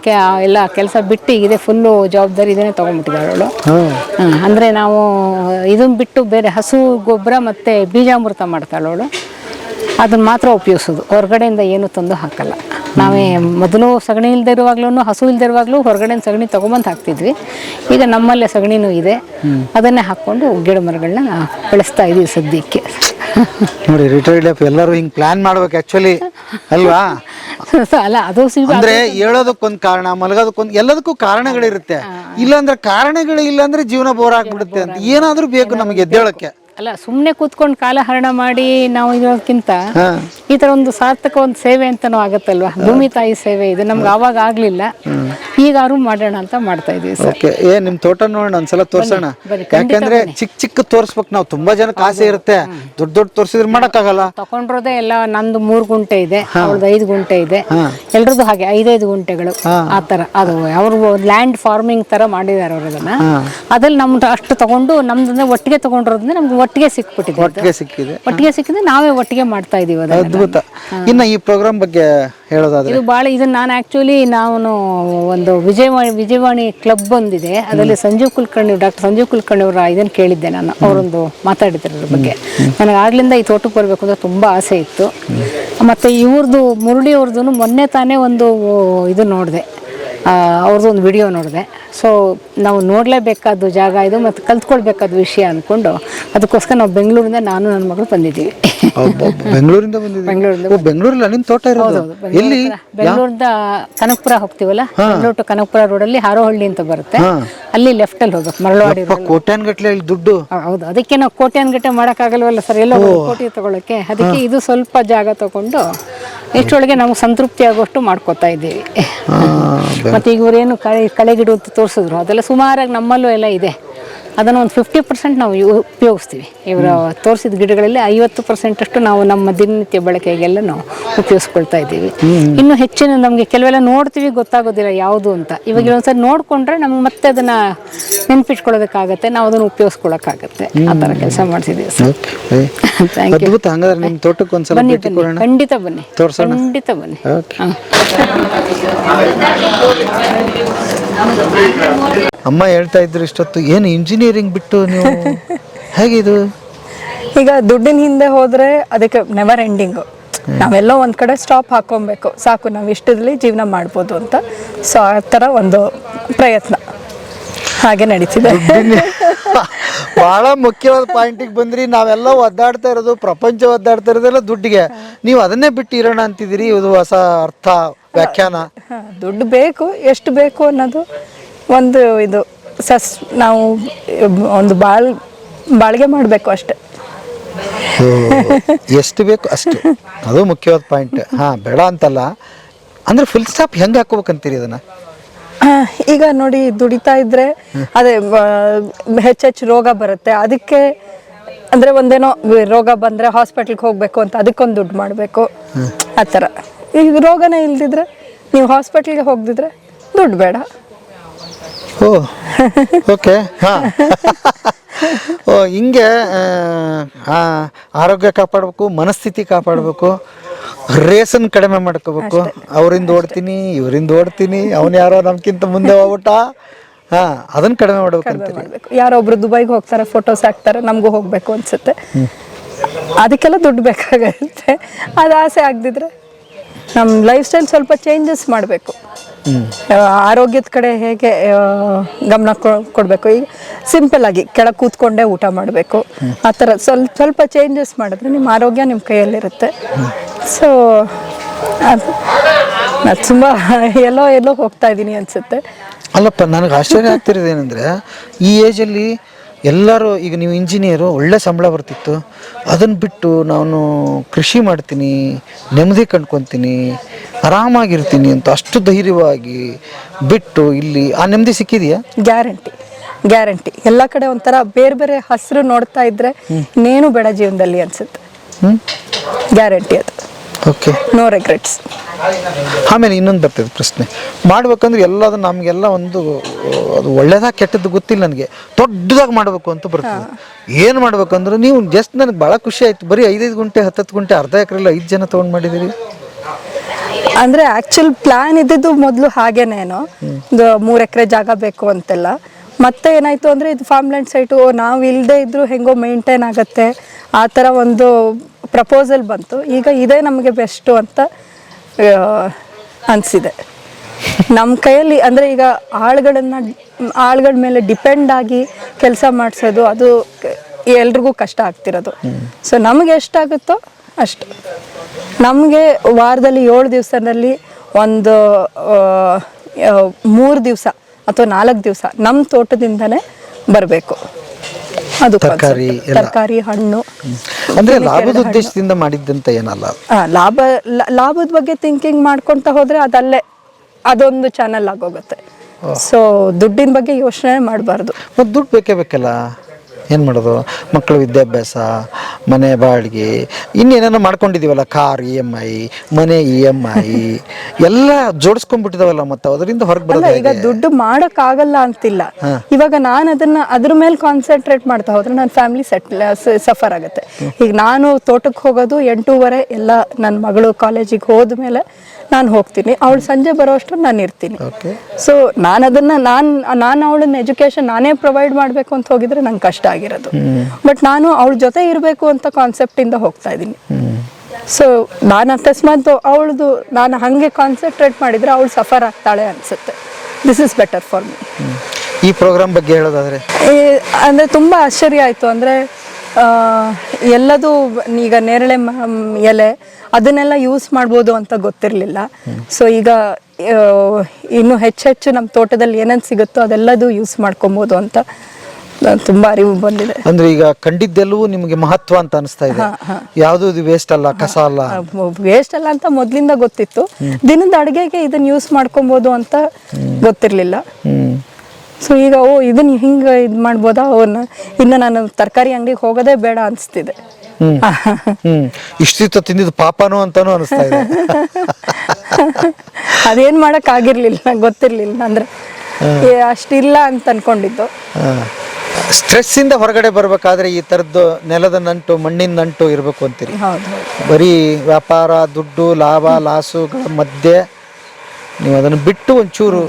ಎಲ್ಲ ಕೆಲಸ ಬಿಟ್ಟು ಇದೆ ಫುಲ್ಲು ಜವಾಬ್ದಾರಿ ಇದನ್ನೇ ತಗೊಂಡ್ಬಿಟ್ಟಿದ್ದಾಳೆ ಅವಳು. ಅಂದ್ರೆ ನಾವು ಇದನ್ನ ಬಿಟ್ಟು ಬೇರೆ ಹಸು ಗೊಬ್ಬರ ಮತ್ತೆ ಬೀಜಾಮೃತ ಮಾಡ್ತಾಳೆ ಅವಳು. ಅದನ್ನ ಮಾತ್ರ ಉಪಯೋಗಿಸೋದು. ಹೊರಗಡೆಯಿಂದ ಏನು ತಂದು ಹಾಕಲ್ಲ. ನಾವೇ ಮೊದಲು ಸಗಣಿ ಇಲ್ಲದೆ ಇರುವಾಗ್ಲೂ ಹಸು ಇಲ್ಲದೆ ಇರುವಾಗಲೂ ಹೊರಗಡೆ ಸಗಣಿ ತೊಗೊಂಬಂದು ಹಾಕ್ತಿದ್ವಿ. ಈಗ ನಮ್ಮಲ್ಲೇ ಸಗಣಿನೂ ಇದೆ. ಅದನ್ನೇ ಹಾಕ್ಕೊಂಡು ಗಿಡ ಮರಗಳನ್ನ ಬೆಳೆಸ್ತಾ ಇದೀವಿ ಸದ್ಯಕ್ಕೆ. ನೋಡಿ ರಿಟೈರ್ಡ್ ಲೈಫ್ ಎಲ್ಲರೂ ಹಿಂಗ್ ಪ್ಲಾನ್ ಮಾಡ್ಬೇಕು ಆ್ಯಕ್ಚುಲಿ ಅಲ್ವಾ? ಅಲ್ಲ ಅದು ಅಂದ್ರೆ ಹೇಳೋದಕ್ಕೊಂದ್ ಕಾರಣ ಮಲಗೋದಕ್ಕೊಂದ್ ಎಲ್ಲದಕ್ಕೂ ಕಾರಣಗಳಿರುತ್ತೆ. ಇಲ್ಲಾಂದ್ರೆ ಕಾರಣಗಳು ಇಲ್ಲಾಂದ್ರೆ ಜೀವನ ಬೋರ್ ಆಗ್ಬಿಡುತ್ತೆ ಅಂತ. ಏನಾದ್ರೂ ಬೇಕು ನಮಗೆ ಎದ್ದೇಳಕ್ಕೆ. ಅಲ್ಲ ಸುಮ್ಮನೆ ಕೂತ್ಕೊಂಡು ಕಾಲಹರಣ ಮಾಡಿ ನಾವು ಇರೋದಕ್ಕಿಂತ. ಈ ತರ ಒಂದು ಸಾರ್ಥಕ ಒಂದು ಸೇವೆ ಅಂತಾನು ಆಗತ್ತಲ್ವಾ? ಭೂಮಿ ತಾಯಿ ಸೇವೆ ಇದು ನಮ್ಗೆ ಅವಾಗ ಆಗ್ಲಿಲ್ಲ. ಈಗಾರು ಮಾಡೋಣ ಅಂತ ಮಾಡ್ತಾ ಇದೀವಿ ಸರ್. ಓಕೆ. ಏ ನಿಮ್ ತೋಟ ನೋಡೋಣ ಒಂದ್ಸಲ ತೋರ್ಸೋಣ. ಯಾಕಂದ್ರೆ ಚಿಕ್ಕ ಚಿಕ್ಕ ತೋರ್ಸ್ಬೇಕು ನಾವು. ತುಂಬಾ ಜನಕ್ಕೆ ಆಸೆ ಇರುತ್ತೆ. ದೊಡ್ಡ ದೊಡ್ಡ ತೋರ್ಸಿದ್ರೆ ಮಾಡಕ್ಕಾಗಲ್ಲ. ತಗೊಂಡ್ರೋದೇ ಎಲ್ಲ ನಂದು ಮೂರ್ ಗುಂಟೆ ಇದೆ ಅವ್ರದ್ದು ಐದು ಗುಂಟೆ ಇದೆ. ಎಲ್ರದ್ದು ಹಾಗೆ ಐದೈದು ಗುಂಟೆಗಳು ಆ ತರ. ಅದು ಅವ್ರ ಲ್ಯಾಂಡ್ ಫಾರ್ಮಿಂಗ್ ತರ ಮಾಡಿದಾರೆ ಅವ್ರದನ್ನ ಅದ್ರಲ್ಲಿ ನಮ್ದು ಅಷ್ಟು ತಗೊಂಡು ನಮ್ದನ್ನ ಒಟ್ಟಿಗೆ ತಗೊಂಡಿರೋದ್ರಿಂದ ನಮ್ಗೆ ಒಟ್ಟಿಗೆ ಸಿಕ್ಬಿಟ್ಟಿದೆ. ಒಟ್ಟಿಗೆ ಸಿಕ್ಕಿದೆ. ಒಟ್ಟಿಗೆ ಸಿಕ್ಕಿದ್ರೆ ನಾವೇ ಒಟ್ಟಿಗೆ ಮಾಡ್ತಾ ಇದೀವಿ ಅದನ್ನ ಅದ್ಭುತ. ಇನ್ನ ಈ ಪ್ರೋಗ್ರಾಮ್ ಬಗ್ಗೆ ಹೇಳೋದಾದ್ರೆ? ಇದು ಭಾಳ ಇದನ್ನ ನಾನು ಆಕ್ಚುಲಿ ನಾನು ಒಂದು ವಿಜಯವಾಣಿ ವಿಜಯವಾಣಿ ಕ್ಲಬ್ ಒಂದಿದೆ ಅದರಲ್ಲಿ ಸಂಜೀವ್ ಕುಲಕರ್ಣಿ ಡಾಕ್ಟರ್ ಸಂಜೀವ್ ಕುಲಕರ್ಣಿ ಅವರ ಇದನ್ನ ಕೇಳಿದ್ದೆ ನಾನು. ಅವರೊಂದು ಮಾತಾಡಿದ್ರು ಅದ್ರ ಬಗ್ಗೆ. ನನಗೆ ಆಗ್ಲಿಂದ ಈ ತೋಟಕ್ಕೆ ಬರಬೇಕು ಅಂತ ತುಂಬಾ ಆಸೆ ಇತ್ತು. ಮತ್ತೆ ಇವ್ರದ್ದು ಮುರಳಿ ಅವ್ರದ್ದು ಮೊನ್ನೆ ತಾನೇ ಒಂದು ಇದು ನೋಡಿದೆ. ಅವ್ರದ್ದು ಒಂದು ವಿಡಿಯೋ ನೋಡಿದೆ. ಸೊ ನಾವು ನೋಡಲೇಬೇಕಾದ ಜಾಗ ಇದು ಮತ್ತು ಕಲ್ತ್ಕೊಳ್ಬೇಕಾದ ವಿಷಯ ಅಂದ್ಕೊಂಡು ಅದಕ್ಕೋಸ್ಕರ ನಾವು ಬೆಂಗಳೂರಿಂದ ನಾನು ನನ್ನ ಮಗಳು ಬಂದಿದ್ದೀವಿ. ಬೆಂಗಳೂರಿಂದ ಬಂದಿದ್ದೀವಿ? ಬೆಂಗಳೂರಿಂದ ಬೆಂಗಳೂರಲ್ಲಿ ತೋಟ ಇರೋದು? ಎಲ್ಲಿ? ಬೆಂಗಳೂರಿಂದ ಕನಕಪುರ ಹೋಗ್ತೀವಲ್ಲ? ಬೆಂಗಳೂರು ಟು ಕನಕಪುರ ರೋಡಲ್ಲಿ ಹಾರೋಹಳ್ಳಿ ಅಂತ ಬರುತ್ತೆ. ಅಲ್ಲಿ ಲೆಫ್ಟ್ ಅಲ್ಲಿ ಹೋಗ್ಬೇಕು ಮರಳವಾಡಿ ಗಟ್ಲೆ ಇಲ್ಲಿ ದುಡ್ಡು? ಹೌದು. ಅದಕ್ಕೆ ನಾವು ಕೋಟ್ಯಾನ್ಗಟ್ಟೆ ಮಾಡೋಕ್ಕಾಗಲ್ವಲ್ಲ ಸರ್? ಎಲ್ಲ ಕೋಟಿ ತಗೊಳಕ್ಕೆ. ಅದಕ್ಕೆ ಇದು ಸ್ವಲ್ಪ ಜಾಗ ತಗೊಂಡು ಇಷ್ಟೊಳಗೆ ನಮ್ಗೆ ಸಂತೃಪ್ತಿ ಆಗೋಷ್ಟು ಮಾಡ್ಕೋತಾ ಇದ್ದೀವಿ. ಮತ್ತೆ ಈಗ ಇವರೇನು ಕಳೆ ಅಂತ ತೋರಿಸಿದ್ರು. ಅದೆಲ್ಲ ಸುಮಾರಾಗಿ ನಮ್ಮಲ್ಲೂ ಎಲ್ಲ ಇದೆ. ಅದನ್ನು ಒಂದು ಫಿಫ್ಟಿ ಪರ್ಸೆಂಟ್ ನಾವು ಯು- ಉಪಯೋಗಿಸ್ತೀವಿ. ಇವರು ತೋರಿಸಿದ ಗಿಡಗಳಲ್ಲಿ ಐವತ್ತು ಪರ್ಸೆಂಟ್ ಅಷ್ಟು ನಾವು ನಮ್ಮ ದಿನನಿತ್ಯ ಬಳಕೆಗೆಲ್ಲ ನಾವು ಉಪಯೋಗಿಸ್ಕೊಳ್ತಾ ಇದ್ದೀವಿ. ಇನ್ನು ಹೆಚ್ಚಿನ ನಮಗೆ ಕೆಲವೆಲ್ಲ ನೋಡ್ತೀವಿ ಗೊತ್ತಾಗೋದಿಲ್ಲ ಯಾವುದು ಅಂತ. ಇವಾಗ ಒಂದ್ಸರಿ ನೋಡಿಕೊಂಡ್ರೆ ನಮ್ಗೆ ಮತ್ತೆ ಅದನ್ನು ನೆನ್ಪಿಟ್ಕೊಳ್ಳೋದಕ್ಕಾಗತ್ತೆ ನಾವು ಅದನ್ನು ಉಪಯೋಗಿಸ್ಕೊಳಕ್ಕಾಗತ್ತೆ. ಆ ಥರ ಕೆಲಸ ಮಾಡ್ತಿದ್ದೀವಿ ಬನ್ನಿ ಖಂಡಿತ ಬನ್ನಿ? ಖಂಡಿತ ಬನ್ನಿ. ಅಮ್ಮ ಹೇಳ್ತಾ ಇದ್ರು ಇಷ್ಟೊತ್ತು ಏನು ಇಂಜಿನಿಯರಿಂಗ್ ಬಿಟ್ಟು ನೀವು ಹೇಗಿದು? ಈಗ ದುಡ್ಡಿನ ಹಿಂದೆ ಹೋದ್ರೆ ಅದಕ್ಕೆ ನೆವರ್ ಎಂಡಿಂಗು ನಾವೆಲ್ಲೋ ಒಂದ್ ಕಡೆ ಸ್ಟಾಪ್ ಹಾಕೊಬೇಕು. ಸಾಕು ನಾವು ಇಷ್ಟದಲ್ಲಿ ಜೀವನ ಮಾಡ್ಬೋದು ಅಂತ. ಸೊ ಆ ಥರ ಒಂದು ಪ್ರಯತ್ನ. ಹಾಗೆ ನಡೀತಿದೆ. ಬಹಳ ಮುಖ್ಯವಾದ ಪಾಯಿಂಟಿಗೆ ಬಂದ್ರಿ. ನಾವೆಲ್ಲ ಒದ್ದಾಡ್ತಾ ಇರೋದು ಪ್ರಪಂಚ ಒದ್ದಾಡ್ತಾ ಇರೋದೆಲ್ಲ ದುಡ್ಡಿಗೆ. ನೀವು ಅದನ್ನೇ ಬಿಟ್ಟು ಇರೋಣ ಅಂತಿದ್ದೀರಿ ಇದು ಹೊಸ ಅರ್ಥ. ವ್ಯಾಖ್ಯಾನ? ದುಡ್ಡು ಬೇಕು ಎಷ್ಟು ಬೇಕು ಅನ್ನೋದು ಒಂದು ಇದು. ಸಸ್ ನಾವು ಒಂದು ಬಾಳ್ ಬಾಳ್ಗೆ ಮಾಡಬೇಕು ಅಷ್ಟೆ. ಎಷ್ಟು ಬೇಕು ಅಷ್ಟು. ಅದು ಮುಖ್ಯವಾದ ಪಾಯಿಂಟ್. ಹಾ ಬೇಡ ಅಂತಲ್ಲ. ಅಂದ್ರೆ ಫುಲ್ ಸ್ಟಾಪ್ ಹೆಂಗೆ ಹಾಕೋಬೇಕಂತೀರಿ ಅದನ್ನ? ಈಗ ನೋಡಿ ದುಡಿತಾ ಇದ್ರೆ ಅದೇ ಹೆಚ್ಚೆಚ್ಚು ರೋಗ ಬರುತ್ತೆ. ಅದಕ್ಕೆ ಅಂದ್ರೆ ಒಂದೇನೋ ರೋಗ ಬಂದ್ರೆ ಹಾಸ್ಪಿಟಲ್ಗೆ ಹೋಗ್ಬೇಕು ಅಂತ ಅದಕ್ಕೊಂದು ದುಡ್ಡು ಮಾಡಬೇಕು. ಆ ಥರ. ಈಗ ರೋಗನೇ ಇಲ್ದಿದ್ರೆ ನೀವು ಹಾಸ್ಪಿಟ್ಲಿಗೆ ಹೋಗದಿದ್ರೆ ದುಡ್ಡು ಬೇಡ. ಓ ಓಕೆ ಹಾಂ. ಓ ಹಿಂಗೆ ಆರೋಗ್ಯ ಕಾಪಾಡಬೇಕು ಮನಸ್ಥಿತಿ ಕಾಪಾಡಬೇಕು ರೇಸನ್ ಕಡಿಮೆ ಮಾಡ್ಕೋಬೇಕು. ಅವರಿಂದ ಓಡ್ತೀನಿ ಇವರಿಂದ ಓಡ್ತೀನಿ ಅವನು ಯಾರೋ ನಮ್ಗಿಂತ ಮುಂದೆ ಹೋಗ್ಬಿಟ್ಟ. ಹಾ ಅದನ್ನು ಕಡಿಮೆ ಮಾಡ್ಬೇಕು ಯಾರೊಬ್ರು ದುಬೈಗೆ ಹೋಗ್ತಾರೆ ಫೋಟೋಸ್ ಹಾಕ್ತಾರೆ ನಮಗೂ ಹೋಗ್ಬೇಕು ಅನ್ಸುತ್ತೆ. ಅದಕ್ಕೆಲ್ಲ ದುಡ್ಡು ಬೇಕಾಗುತ್ತೆ. ಅದು ಆಸೆ ಆಗದಿದ್ರೆ ನಮ್ಮ ಲೈಫ್ ಸ್ಟೈಲ್ ಸ್ವಲ್ಪ ಚೇಂಜಸ್ ಮಾಡಬೇಕು. ಆರೋಗ್ಯದ ಕಡೆ ಹೇಗೆ ಗಮನ ಕೊಡಬೇಕು. ಈಗ ಸಿಂಪಲ್ ಆಗಿ ಕೆಳಗೆ ಕೂತ್ಕೊಂಡೇ ಊಟ ಮಾಡಬೇಕು. ಆ ಥರ ಸ್ವಲ್ಪ ಸ್ವಲ್ಪ ಚೇಂಜಸ್ ಮಾಡಿದ್ರೆ ನಿಮ್ಮ ಆರೋಗ್ಯ ನಿಮ್ಮ ಕೈಯಲ್ಲಿರುತ್ತೆ. ಸೊ ಅದು ನಾನು ತುಂಬ ಎಲ್ಲೋ ಎಲ್ಲೋ ಹೋಗ್ತಾ ಇದ್ದೀನಿ ಅನಿಸುತ್ತೆ. ಅಲ್ಲಪ್ಪ ನನಗೆ ಆಶ್ಚರ್ಯ ಆಗ್ತಿರೋದು ಏನಂದ್ರೆ ಈ ಏಜಲ್ಲಿ ಎಲ್ಲರೂ ಈಗ ನೀವು ಇಂಜಿನಿಯರು ಒಳ್ಳೆ ಸಂಬಳ ಬರ್ತಿತ್ತು. ಅದನ್ನು ಬಿಟ್ಟು ನಾನು ಕೃಷಿ ಮಾಡ್ತೀನಿ ನೆಮ್ಮದಿ ಕಂಡ್ಕೊತೀನಿ ಆರಾಮಾಗಿರ್ತೀನಿ ಅಂತ ಅಷ್ಟು ಧೈರ್ಯವಾಗಿ ಬಿಟ್ಟು ಇಲ್ಲಿ ಆ ನೆಮ್ಮದಿ ಸಿಕ್ಕಿದೆಯಾ? Guarantee guarantee. ಎಲ್ಲ ಕಡೆ ಒಂಥರ ಬೇರೆ ಬೇರೆ ಹಸಿರು ನೋಡ್ತಾ ಇದ್ರೆ ಇನ್ನೇನು ಬೇಡ ಜೀವನದಲ್ಲಿ ಅನ್ಸುತ್ತೆ. ಹ್ಞೂ ಗ್ಯಾರಂಟಿ ಅದು. ಓಕೆ ನೋ ರೆಗ್ರೆಟ್ಸ್ ಆಮೇಲೆ ಇನ್ನೊಂದು ಬರ್ತದೆ ಪ್ರಶ್ನೆ. ಮಾಡ್ಬೇಕಂದ್ರೆ ಎಲ್ಲದು ನಮಗೆಲ್ಲ ಒಂದು ಅದು ಒಳ್ಳೇದಾಗ ಕೆಟ್ಟದ್ದು ಗೊತ್ತಿಲ್ಲ ನನಗೆ. ದೊಡ್ಡದಾಗಿ ಮಾಡಬೇಕು ಅಂತ ಬರ್ತದೆ. ಏನು ಮಾಡ್ಬೇಕಂದ್ರೆ ನೀವು ಜಸ್ಟ್ ನನಗೆ ಭಾಳ ಖುಷಿ ಆಯ್ತು. ಬರೀ ಐದೈದು ಗುಂಟೆ ಹತ್ತತ್ತು ಗುಂಟೆ ಅರ್ಧ ಎಕರೆಲ್ಲ ಐದು ಜನ ತೊಗೊಂಡು ಮಾಡಿದ್ದೀರಿ? ಅಂದ್ರೆ ಆ್ಯಕ್ಚುಲ್ ಪ್ಲ್ಯಾನ್ ಇದ್ದಿದ್ದು ಮೊದಲು ಹಾಗೇನೇನೋ ಒಂದು ಮೂರು ಎಕರೆ ಜಾಗ ಬೇಕು ಅಂತೆಲ್ಲ. ಮತ್ತೆ ಏನಾಯ್ತು ಅಂದ್ರೆ ಇದು ಫಾರ್ಮ್ಲ್ಯಾಂಡ್ ಸೈಟು ನಾವು ಇಲ್ಲದೆ ಇದ್ದರೂ ಹೆಂಗೋ ಮೇಂಟೈನ್ ಆಗುತ್ತೆ. ಆ ಥರ ಒಂದು ಪ್ರಪೋಸಲ್ ಬಂತು. ಈಗ ಇದೇ ನಮಗೆ ಬೆಸ್ಟು ಅಂತ ಅನಿಸಿದೆ. ನಮ್ಮ ಕೈಯಲ್ಲಿ ಅಂದರೆ ಈಗ ಆಳುಗಳನ್ನು ಆಳುಗಳ ಮೇಲೆ ಡಿಪೆಂಡ್ ಆಗಿ ಕೆಲಸ ಮಾಡಿಸೋದು ಅದು ಎಲ್ರಿಗೂ ಕಷ್ಟ ಆಗ್ತಿರೋದು. ಸೊ ನಮಗೆ ಎಷ್ಟಾಗುತ್ತೋ ಅಷ್ಟು. ನಮಗೆ ವಾರದಲ್ಲಿ ಏಳು ದಿವಸದಲ್ಲಿ ಒಂದು ಮೂರು ದಿವಸ ಅಥವಾ ನಾಲ್ಕು ದಿವಸ ನಮ್ಮ ತೋಟದಿಂದನೇ ಬರಬೇಕು. ತರ್ಕಾರಿ. ತರಕಾರಿ ಹಣ್ಣು. ಅಂದ್ರೆ ಲಾಭದ ಉದ್ದೇಶದಿಂದ ಮಾಡಿದ್ದಂತ ಏನಲ್ಲ? ಲಾಭ ಲಾಭದ ಬಗ್ಗೆ ಥಿಂಕಿಂಗ್ ಮಾಡ್ಕೊಂತ ಹೋದ್ರೆ ಅದಲ್ಲೇ ಅದೊಂದು ಚಾನಲ್ ಆಗೋಗುತ್ತೆ. ಸೊ ದುಡ್ಡಿನ ಬಗ್ಗೆ ಯೋಚನೆ ಮಾಡಬಾರ್ದು. ಮತ್ತೆ ದುಡ್ಡು ಬೇಕೇ ಬೇಕಲ್ಲ? ಏನು ಮಾಡೋದು? ಮಕ್ಕಳ ವಿದ್ಯಾಭ್ಯಾಸ ಮನೆ ಬಾಡಿಗೆ ಇನ್ನೇನೇನೋ ಮಾಡ್ಕೊಂಡಿದ್ದೀವಲ್ಲ ಕಾರ್ ಇ ಎಂ ಐ ಮನೆ ಇ ಎಂ ಐ ಎಲ್ಲ ಜೋಡಿಸ್ಕೊಂಡ್ಬಿಟ್ಟಿದಾವಲ್ಲ ಮತ್ತು ಅದರಿಂದ ಹೊರಗೆ ಅಲ್ಲ ಬರೋದು ಈಗ ಹೇಗೆ? ದುಡ್ಡು ಮಾಡಕ್ ಆಗಲ್ಲ ಅಂತಿಲ್ಲ ಇವಾಗ ನಾನು ಅದನ್ನ ಅದ್ರ ಮೇಲೆ ಕಾನ್ಸಂಟ್ರೇಟ್ ಮಾಡ್ತಾ ಹೋದ್ರೆ ನನ್ನ ಫ್ಯಾಮಿಲಿ ಸೆಟ್ಲ್ ಸಫರ್ ಆಗುತ್ತೆ. ಈಗ ನಾನು ತೋಟಕ್ಕೆ ಹೋಗೋದು ಎಂಟೂವರೆ ಎಲ್ಲ ನನ್ನ ಮಗಳು ಕಾಲೇಜಿಗೆ ಹೋದ್ಮೇಲೆ ನಾನು ಹೋಗ್ತೀನಿ. ಅವಳು ಸಂಜೆ ಬರೋಷ್ಟು ನಾನು ಇರ್ತೀನಿ. ಸೊ ನಾನು ಅದನ್ನ ನಾನು ನಾನು ಅವಳನ್ನ ಎಜುಕೇಶನ್ ನಾನೇ ಪ್ರೊವೈಡ್ ಮಾಡಬೇಕು ಅಂತ ಹೋಗಿದ್ರೆ ನಂಗೆ ಕಷ್ಟ ಆಗಿರೋದು. ಬಟ್ ನಾನು ಅವಳ ಜೊತೆ ಇರಬೇಕು ಅಂತ ಕಾನ್ಸೆಪ್ಟ್ ಇಂದ ಹೋಗ್ತಾ ಇದ್ದೀನಿ. ಸೊ ನಾನು ಅಕಸ್ಮಾತ್ ಅವಳದು ನಾನು ಹಂಗೆ ಕಾನ್ಸಂಟ್ರೇಟ್ ಮಾಡಿದ್ರೆ ಅವಳು ಸಫರ್ ಆಗ್ತಾಳೆ ಅನ್ಸುತ್ತೆ. This is better for me ಈ ಪ್ರೋಗ್ರಾಮ್ ಬಗ್ಗೆ ಹೇಳೋದಾದ್ರೆ? ಅಂದರೆ ತುಂಬಾ ಆಶ್ಚರ್ಯ ಆಯ್ತು. ಅಂದ್ರೆ ಎಲ್ಲದೂ ಈಗ ನೇರಳೆ ಎಲೆ ಅದನ್ನೆಲ್ಲ ಯೂಸ್ ಮಾಡ್ಬೋದು ಅಂತ ಗೊತ್ತಿರಲಿಲ್ಲ. ಸೊ ಈಗ ಇನ್ನು ಹೆಚ್ಚೆಚ್ಚು ಹೆಚ್ಚು ನಮ್ಮ ತೋಟದಲ್ಲಿ ಏನೇನು ಸಿಗುತ್ತೋ ಅದೆಲ್ಲದು ಯೂಸ್ ಮಾಡ್ಕೊಬೋದು ಅಂತ ತುಂಬಾ ಅರಿವು ಬಂದಿದೆ. ಅಂದ್ರೆ ಈಗ ಕಂಡಿದ್ದೆಲ್ಲವೂ ನಿಮಗೆ ಮಹತ್ವ ಅಂತ ಅನಿಸ್ತಾ ಇದೆ. ಯಾವುದು ಇದು ವೇಸ್ಟ್ ಅಲ್ಲ ಕಸ ಅಲ್ಲ? ವೇಸ್ಟ್ ಅಲ್ಲ ಅಂತ ಮೊದಲಿಂದ ಗೊತ್ತಿತ್ತು. ದಿನದ ಅಡುಗೆಗೆ ಇದನ್ನ ಯೂಸ್ ಮಾಡ್ಕೊಬೋದು ಅಂತ ಗೊತ್ತಿರಲಿಲ್ಲ. ಸೊ ಈಗ ಓ ಇದನ್ನ ಹಿಂಗೆ ಇದು ಮಾಡ್ಬೋದಾ? ಅವನ್ನ ಇನ್ನು ನಾನು ತರಕಾರಿ ಅಂಗಡಿಗೆ ಹೋಗೋದೇ ಬೇಡ ಅನಿಸ್ತಿದೆ. ಇಷ್ಟಿತ್ತು ತಿಂದಿದ್ದು ಪಾಪನೋ ಅಂತಾನು ಅನಿಸ್ತಾ ಇದೆ ಅದೇನು ಮಾಡಕ್ ಆಗಿರ್ಲಿಲ್ಲ ಗೊತ್ತಿರ್ಲಿಲ್ಲ. ಅಂದ್ರೆ ಅಷ್ಟಿಲ್ಲ ಅಂತ ಅನ್ಕೊಂಡಿದ್ದು. ಸ್ಟ್ರೆಸ್ ಇಂದ ಹೊರಗಡೆ ಬರ್ಬೇಕಾದ್ರೆ ಈ ತರದ್ದು ನೆಲದ ನಂಟು ಮಣ್ಣಿನ ನಂಟು ಇರಬೇಕು ಅಂತೀರಿ. ಬರೀ ವ್ಯಾಪಾರ ದುಡ್ಡು ಲಾಭ ಲಾಸುಗಳ ಮಧ್ಯೆ ನೀವು ಅದನ್ನು ಬಿಟ್ಟು ಒಂಚೂರು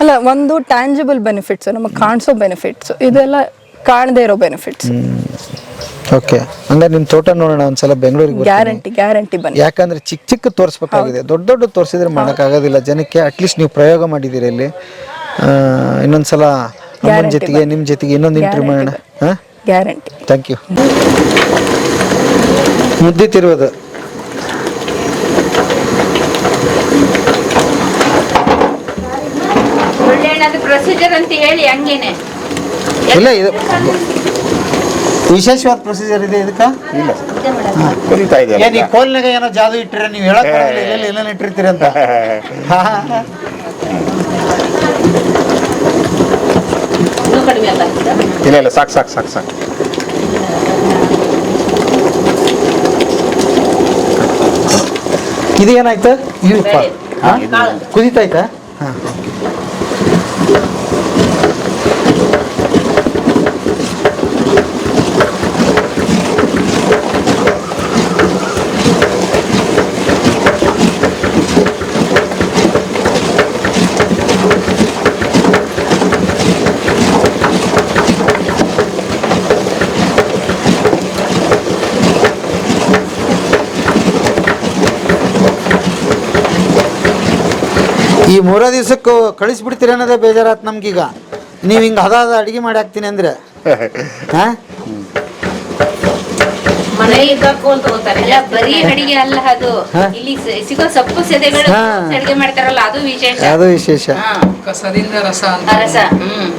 ಅಲ್ಲ ಒಂದು ಟ್ಯಾಂಜಿಬಲ್ ಬೆನಿಫಿಟ್ಸ್ ನಮಗೆ ಕಾಣಿಸೋ ಬೆನಿಫಿಟ್ಸ್ ಇದೆಲ್ಲ ಕಾಣದೇ ಇರೋ ಬೆನಿಫಿಟ್ಸ್ ಓಕೆ ಹಂಗಾರೆ ನಿಮ್ಮ ತೋಟ ನೋಡೋಣ ಒಂದ್ಸಲ ಬೆಂಗಳೂರಿಗೆ. ಗ್ಯಾರಂಟಿ ಗ್ಯಾರಂಟಿ ಬನ್ನಿ. ಯಾಕಂದ್ರೆ ಚಿಕ್ಕ ಚಿಕ್ಕ ತೋರಿಸ್ಬೇಕಾಗಿದೆ. ದೊಡ್ಡ ದೊಡ್ಡ ತೋರಿಸಿದ್ರೆ ಮಾಡೋಕ್ಕಾಗೋದಿಲ್ಲ. ಜನಕ್ಕೆ ಅಟ್ಲೀಸ್ಟ್ ನೀವು ಪ್ರಯೋಗ ಮಾಡಿದ್ದೀರಿ ಇಲ್ಲಿ ಇನ್ನೊಂದ್ಸಲ ಅಮ್ಮನ ಜೊತೆಗೆ ನಿಮ್ಮ ಜೊತೆಗೆ ಇನ್ನೊಂದು ಇಂಟರ್ವ್ಯೂ ಮಾಡೋಣ. ಹಾಂ? ಗ್ಯಾರಂಟಿ ಥ್ಯಾಂಕ್ ಯು ಮುದ್ದೆ ತಿರುವುದು ಒಳ್ಳೆ ಏನಾದ್ರು ಪ್ರೊಸೀಜರ್ ಅಂತ ಹೇಳಿ ಹಂಗೇನೆ. ಇಲ್ಲ ಇದು ವಿಶೇಷವಾದ ಪ್ರೊಸೀಜರ್ ಇದೆ ಇದಕ್ಕೆ? ಇಲ್ಲ. ಏನ್ ಈ ಕೋಲ್ನಾಗ ಏನೋ ಜಾದು ಇಟ್ಟಿರ ನೀವು ಹೇಳಕ್ ಎಲ್ಲೆಲ್ಲಿ ಏನೇನು ಇಟ್ಟಿರ್ತೀರಿ ಅಂತ. ಇಲ್ಲ ಇಲ್ಲ ಸಾಕು ಸಾಕು ಸಾಕು ಸಾಕು. ಇದು ಏನಾಯ್ತು ಇವು ಕುದಿತಾಯ್ತಾ ಹಾ. ಈ ಮೂರ ದಿವ್ಸಕ್ಕೂ ಕಳಿಸ್ಬಿಡ್ತೀರಿ ಅನ್ನೋದೇ ಬೇಜಾರಾತ್ ನಮ್ಗೀಗ. ನೀವು ಹಿಂಗೆ ಹದ ಹದ ಅಡಿಗೆ ಮಾಡಿ ಹಾಕ್ತೀನಿ ಅಂದ್ರೆ. ಹಾ? ಮನೆ ಇರ್ಬೇಕು ಅಂತ ಹೋಗ್ತಾರೆ ಇಲ್ಲ ಬರೀ ಅಡಿಗೆ ಅಲ್ಲ ಅದು. ಇಲ್ಲಿ ಸ- ಸಿಗೋ ಸೊಪ್ಪು ಸೆದೆಗಳು ಅಡಿಗೆ ಮಾಡ್ತಾರಲ್ಲ ಅದು ವಿಶೇಷ. ಅದು ವಿಶೇಷ. ಹಾ. ಕಸದಿಂದ ರಸ ಅಂತ. ರಸ. ಹ್ಮ್.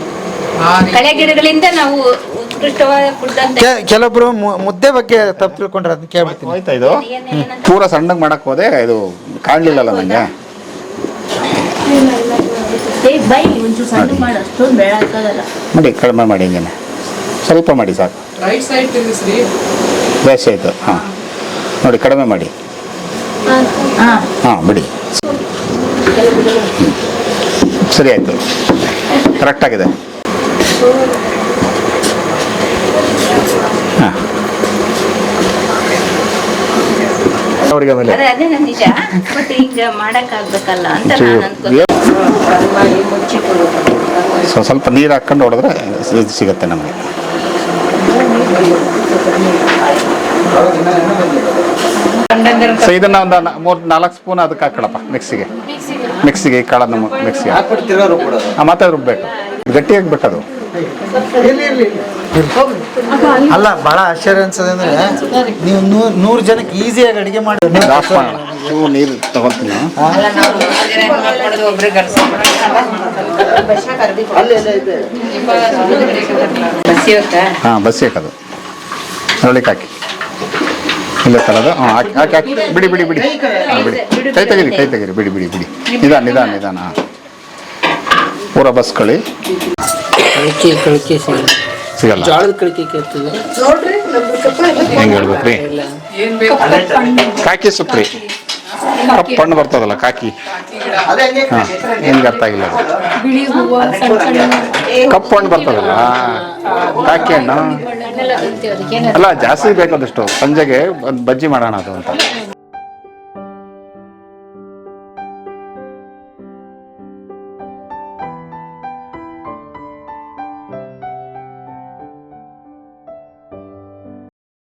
ಕಳೆ ಗಿಡಗಳಿಂದ ನಾವು ಉತ್ಕೃಷ್ಟವಾದ ಫುಡ್ ಅಂತ ಕೆ- ಕೆಲವೊಬ್ರು ಮುದ್ದೆ ಬಗ್ಗೆ ತಪ್ಪು ತಿಳ್ಕೊಂಡ್ರೆ ಅದನ್ನ ಕೇಳ್ಬಿಡ್ತೀನಿ. ಪೂರ ಸಣ್ಣಗೆ ಮಾಡಕ್ ಹೋದೆ ಇದು ಕಾಣ್ಲಿಲ್ಲಲ್ಲ ನಂಗೆ. ಮಾಡು ಕಡಿಮೆ ಮಾಡಿ ಹಿಂಗೇನೆ. ಸ್ವಲ್ಪ ಮಾಡಿ ಸಾಕು. ರೈಟ್ ಸೈಡ್ ತಿರುಗಿಸ್ರಿ. ಜಾಸ್ತಿ ಆಯಿತು ಹಾಂ. ನೋಡಿ ಕಡಿಮೆ ಮಾಡಿ. ಹಾ. ಹಾಂ ಬಿಡಿ. ಸರಿ ಆಯಿತು. ಕರೆಕ್ಟಾಗಿದೆ ಅವ್ರಿಗೆ ಆಮೇಲೆ ಅದೇ ಅದೇ ನನ್ ನಿಜ. ಬಟ್ ಈಗ ಮಾಡಕ್ ಆಗ್ಬೇಕಲ್ಲ ಅಂತ ನಾನು ಅನ್ಕೊಂಡೆ. ಸೊ ಸ್ವಲ್ಪ ನೀರು ಹಾಕ್ಕೊಂಡು ಹೊಡೆದ್ರೆ ಇದು ಸಿಗುತ್ತೆ ನಮಗೆ. ಸೊ ಇದನ್ನ ಒಂದು ಮೂರು ನಾಲ್ಕು ಸ್ಪೂನ್ ಅದಕ್ಕೆ ಹಾಕೊಳ್ಳಪ್ಪ ಮಿಕ್ಸಿಗೆ. ಮಿಕ್ಸಿಗೆ ಈ ಕಾಳನ್ನು ಮಿಕ್ಸಿಗೆ. ಮತ್ತೆ ರುಬ್ಬೇಕು. ಗಟ್ಟಿ ಆಗ್ಬೇಕು ಅದು ಅಲ್ಲ ಬಹಳ ಆಶ್ಚರ್ಯ ಅನ್ಸದ ಅಂದ್ರೆ ನೀವು ನೂರ್ ನೂರು ಜನಕ್ಕೆ ಈಸಿಯಾಗಿ ಅಡಿಗೆ ಮಾಡಿ ಚೂರು ನೀರು ತಗೊಳ್ತೀನಿ. ಹಾಂ. ಬಸ್ ಹಾಕೋದು. ಅರಳಿಗೆ ಹಾಕಿ ಇಲ್ಲ ತರದು? ಹಾಂ ಹಾಕಿ ಹಾಕಿ ಹಾಕಿ. ಬಿಡಿ ಬಿಡಿ ಬಿಡಿ. ಹಾಂ ಬಿಡಿ. ಕೈ ತೆಗೀರಿ ಕೈ ತೆಗೀರಿ. ಬಿಡಿ ಬಿಡಿ ಬಿಡಿ. ನಿಧಾನ ನಿಧಾನ ನಿಧಾನ. ಹಾಂ ಪೂರ ಬಸ್ ಕಳಿ. ಕಳಿಕೆ ಸಿಗಲ್ಲ. ಜೋಳದ ಕಳಿಕೆ ಕೇಳ್ತದೆ ಹೆಂಗೆ ಹೇಳ್ಬೇಕ್ರಿ? ಕಾಕಿ ಸುಪ್ರಿ ಕಪ್ಪಣ್ಣ ಕಪ್ಪು ಹಣ್ಣು ಬರ್ತದಲ್ಲ ಕಾಕಿ. ಹಾಂ ನಿಮ್ಗೆ ಅರ್ಥ ಆಗಿಲ್ಲ ಕಪ್ಪಣ್ಣ ಕಪ್ಪು ಹಣ್ಣು ಬರ್ತದಲ್ಲ? ಕಾಕಿ ಹಣ್ಣು ಅಲ್ಲ ಜಾಸ್ತಿ ಬೇಕಾದಷ್ಟು ಸಂಜೆಗೆ ಬಜ್ಜಿ ಮಾಡೋಣ ಅದು ಅಂತ.